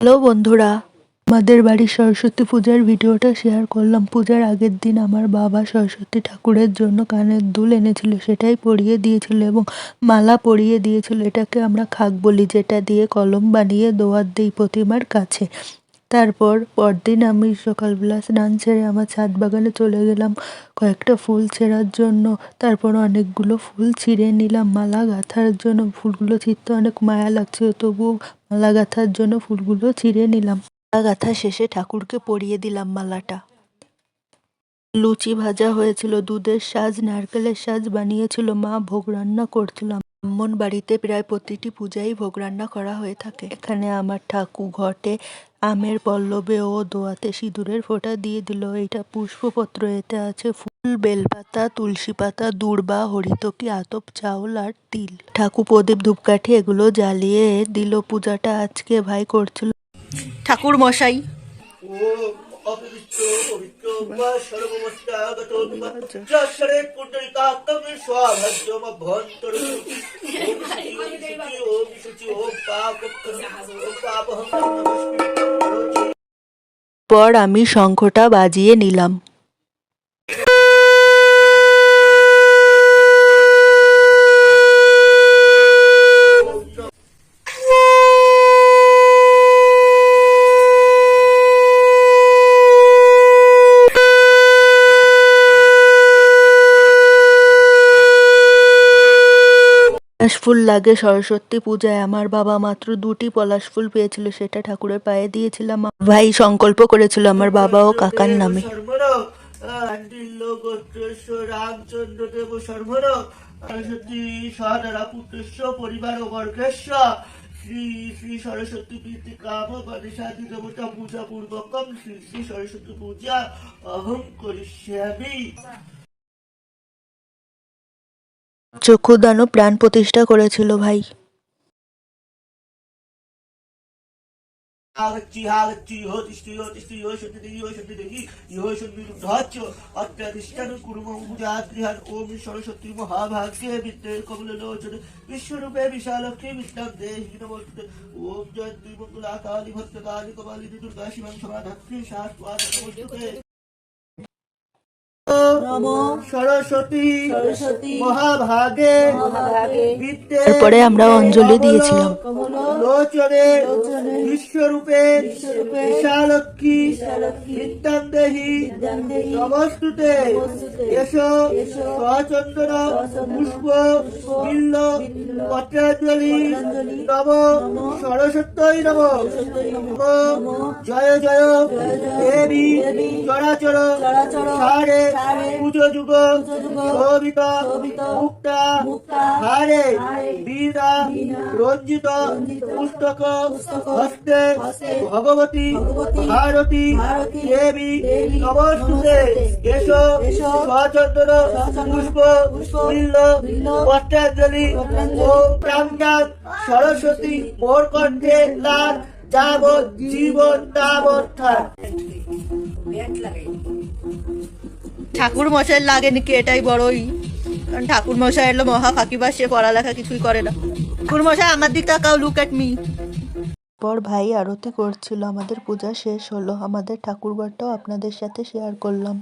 Hello বন্ধুরা, আমাদের বাড়ির সরস্বতী পূজার ভিডিওটা শেয়ার করলাম। পূজার আগের দিন আমার বাবা সরস্বতী ঠাকুরের জন্য কানের দুল এনেছিল, সেটাই পরিয়ে দিয়েছিল এবং মালা পরিয়ে দিয়েছিল। এটাকে আমরা খাক বলি, যেটা দিয়ে কলম বানিয়ে দোয়ার দিই প্রতিমার কাছে। তারপর পরদিন আমি সকালবেলা স্নান সেরে আমার ছাদ বাগানে চলে গেলাম কয়েকটা ফুল ছেঁড়ার জন্য। তারপর অনেকগুলো ফুল ছিঁড়ে নিলাম। মালা গাঁথার জন্য ফুলগুলো ছিঁড়তে অনেক মায়া লাগছিল তবুও মালা গাঁথার জন্য ফুলগুলো ছিঁড়ে নিলাম। মালা গাঁথা শেষে ঠাকুরকে পরিয়ে দিলাম মালাটা। লুচি ভাজা হয়েছিল, দুধের সাজ, নারকেলের সাজ বানিয়েছিল, মা ভোগ রান্না করছিল। ব্রাহ্মণ বাড়িতে প্রায় প্রতিটি পূজাই ভোগ রান্না করা হয়ে থাকে। এখানে আমার ঠাকু ঘটে আমের পল্লবে ও দোয়াতে সিঁদুরের ফোঁটা দিয়ে দিল। এটা পুষ্পপত্র, এতে আছে ফুল, বেলপাতা, তুলসী পাতা, দূর্বা, হরিতকি, আতপ, চাউল আর তিল। ঠাকুর প্রদীপ ধূপকাঠি এগুলো জ্বালিয়ে দিল। পূজাটা আজকে ভাই করছিল। ঠাকুর মশাই অপবিত্র পবিত্র বা সর্বমস্তাগত যশরে পুণ্ডরিকাকম স্বাভাজ্যম ভন্তর ওম শুচি ওম শুচি ওম পাপ ওম পাপহম নমস্কৃত পর আমি শঙ্খটা বাজিয়ে নিলাম ফুল লাগে সরস্বতী পূজায়। আমার বাবা মাত্র দুটি পলাশ ফুল পেয়েছিল, সেটা ঠাকুরের পায়ে দিয়েছিলাম। ভাই সংকল্প করেছিল আমার বাবা ও কাকার নামে। সরস্বতী পরিবার বর্গস্য শ্রী শ্রী সরস্বতী কাম দেবতা পূজা শ্রী শ্রী সরস্বতী পূজা অহং করিষ্যামি। চক্ষুদানও প্রাণ প্রতিষ্ঠা করেছিল, ভাই। সরস্বতী বিশ্বরূপে বিশালক্ষী বিদ্যাং দেহি নমস্তে ওম জয়ন্তী মঙ্গলা কালী ভক্ত কালী দুর্গা শিবং তারপরে আমরা অঞ্জলি দিয়েছিলাম। লোচনে বিশ্বরূপে বিশালক্ষী বিদ্যাং দেহি নমস্তুতে এসো সচন্দন পুষ্প বিল্ল পত্রাঞ্জলি নম সরস্বত্যই নম। নম। জয় জয় দেবী চরাচর সারে। পুজো যুগ শোভিত মুক্তা হারে বীরা রঞ্জিত পুস্তক হস্তে ভগবতী ভারতী দেবী নমস্তুতে এসো সচন্দন পুষ্প বিল্ল পত্রাঞ্জলি ও প্রাঞ্জাত সরস্বতী মোর কণ্ঠে লাভ যাবৎ জীবন তাবৎ থাক ঠাকুর মশাই লাগে নাকি এটাই বড়ই? কারণ ঠাকুর মশাই এলো মহা ফাঁকিবাস সে পড়ালেখা কিছুই করে না। ঠাকুর মশাই আমার দিক তাকাও লুক এট মি পর ভাই আরতি করছিল, আমাদের পূজা শেষ হলো, আমাদের ঠাকুর ঘরটাও আপনাদের সাথে শেয়ার করলাম।